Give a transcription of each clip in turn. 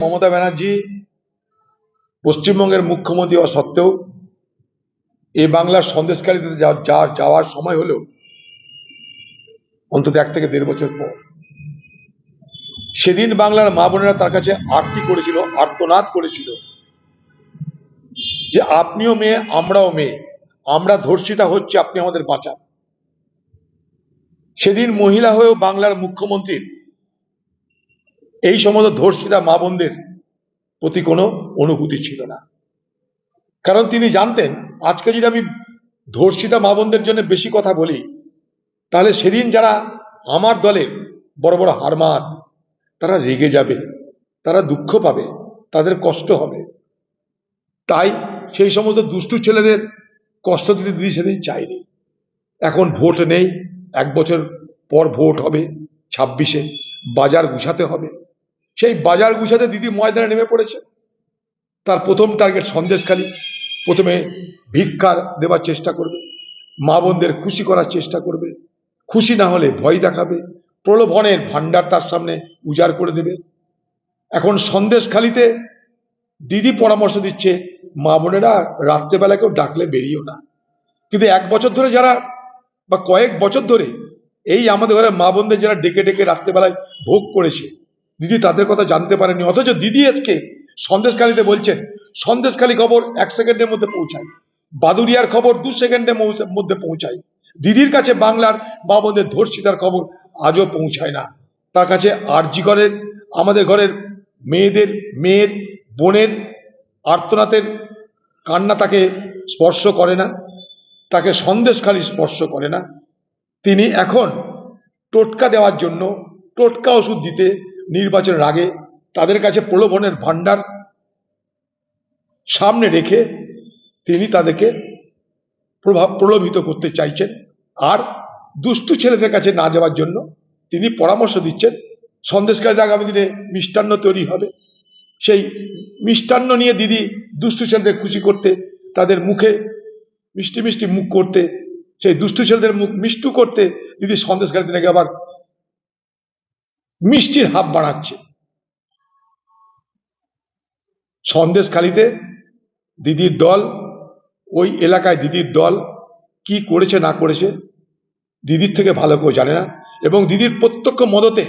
মমতা ব্যানার্জি পশ্চিমবঙ্গের মুখ্যমন্ত্রী হওয়া সত্ত্বেও এ বাংলার সন্দেশকারীতে যাওয়ার সময় হলেও অন্তত এক থেকে দেড় বছর পর। সেদিন বাংলার মা বোনেরা তার কাছে আরতি করেছিল, আর্তনাদ করেছিল যে আপনিও মেয়ে, আমরাও মেয়ে, আমরা ধর্ষিতা হচ্ছে, আপনি আমাদের বাঁচান। সেদিন মহিলা হয়েও বাংলার মুখ্যমন্ত্রীর এই সমস্ত ধর্ষিতা মা বোনদের প্রতি কোনো অনুভূতি ছিল না। কারণ তিনি জানতেন, আজকে যদি আমি ধর্ষিতা মা বোনদের জন্য বেশি কথা বলি, তাহলে সেদিন যারা আমার দলের বড় বড় হারমাত তারা রেগে যাবে, তারা দুঃখ পাবে, তাদের কষ্ট হবে। তাই সেই সমস্ত দুষ্টু ছেলেদের কষ্ট দিতে দিদি সেদিন চাইনি। এখন ভোট নেই, এক বছর পর ভোট হবে, ছাব্বিশে বাজার গুছাতে হবে। সেই বাজার গুছাতে দিদি ময়দানে নেমে পড়েছে। তার প্রথম টার্গেট সন্দেশখালী। প্রথমে ভিক্ষার দেওয়ার চেষ্টা করবে। মা বোনদের খুশি করার চেষ্টা করবে। খুশি না হলে ভয় দেখাবে। প্রলোভনের ভান্ডার তার সামনে উজাড় করে দেবে। এখন সন্দেশখালিতে দিদি পরামর্শ দিচ্ছে, মা বোনেরা রাত্রেবেলা কেউ ডাকলে বেরিয়েও না। কিন্তু এক বছর ধরে যারা বা কয়েক বছর ধরে এই আমাদের ঘরে মা বোনদের যারা ডেকে ডেকে রাত্রেবেলায় ভোগ করেছে দিদি তাদের কথা জানতে পারেনি, অথচ দিদি আজকে সন্দেশখালিতে বলছেন, সন্দেশখালি খবর এক সেকেন্ডের মধ্যে পৌঁছায় বাদুরিয়ার খবর দু সেকেন্ডের মধ্যে পৌঁছায়, দিদির কাছে বাংলার মা বোনদের ধর্ষিতার খবর আজও পৌঁছায় না। তার কাছে আরজি ঘরের আমাদের ঘরের মেয়েদের, মেয়ের, বোনের আর্তনাথের কান্না তাকে স্পর্শ করে না, তাকে সন্দেশখালি স্পর্শ করে না। তিনি এখন টোটকা দেওয়ার জন্য, টোটকা ওষুধ দিতে নির্বাচনের আগে তাদের কাছে প্রলোভনের ভান্ডার সামনে রেখে তিনি তাদেরকে প্রভাব প্রলোভিত করতে চাইছেন। আর দুষ্টু ছেলেদের কাছে না যাওয়ার জন্য তিনি পরামর্শ দিচ্ছেন সন্দেশকারীতে আগামী দিনে মিষ্টান্ন তৈরি হবে। সেই মিষ্টান্ন নিয়ে দিদি দুষ্টু ছেলেদের খুশি করতে, তাদের মুখে মিষ্টি মিষ্টি মুখ করতে, সেই দুষ্টু ছেলেদের মুখ মিষ্টু করতে দিদি সন্দেশকারীতে নাকি আবার মিষ্টির হাব বাড়াচ্ছে। সন্দেশখালিতে দিদির দল, ওই এলাকায় দিদির দল কি করেছে না করেছে দিদির থেকে ভালো কেউ জানে না এবং দিদির প্রত্যক্ষ মদতে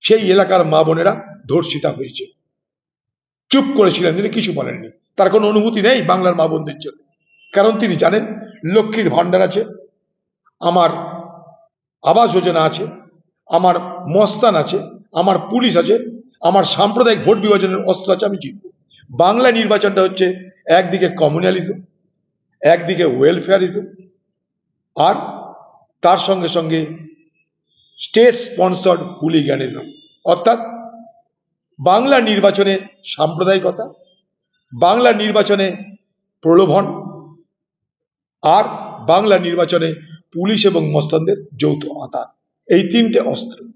সেই এলাকার মা বোনেরা ধর্ষিতা হয়েছে। চুপ করেছিলেন, তিনি কিছু বলেননি। তার কোনো অনুভূতি নেই বাংলার মা বোনদের জন্য। কারণ তিনি জানেন লক্ষ্মীর ভাণ্ডার আছে, আমার আবাস যোজনা আছে আমার মস্তান আছে, আমার পুলিশ আছে, আমার সাম্প্রদায়িক ভোট বিভাজনের অস্ত্র আছে, আমি জিতব। বাংলা নির্বাচনটা হচ্ছে একদিকে কমিউনালিজম, একদিকে ওয়েলফেয়ারিজম, আর তার সঙ্গে সঙ্গে স্টেট স্পন্সর্ড হুলিগ্যানিজম অর্থাৎ বাংলা নির্বাচনে সাম্প্রদায়িকতা, বাংলা নির্বাচনে প্রলোভন, আর বাংলা নির্বাচনে পুলিশ এবং মস্তানদের যৌথ আতাত এই তিনটে অস্ত্র।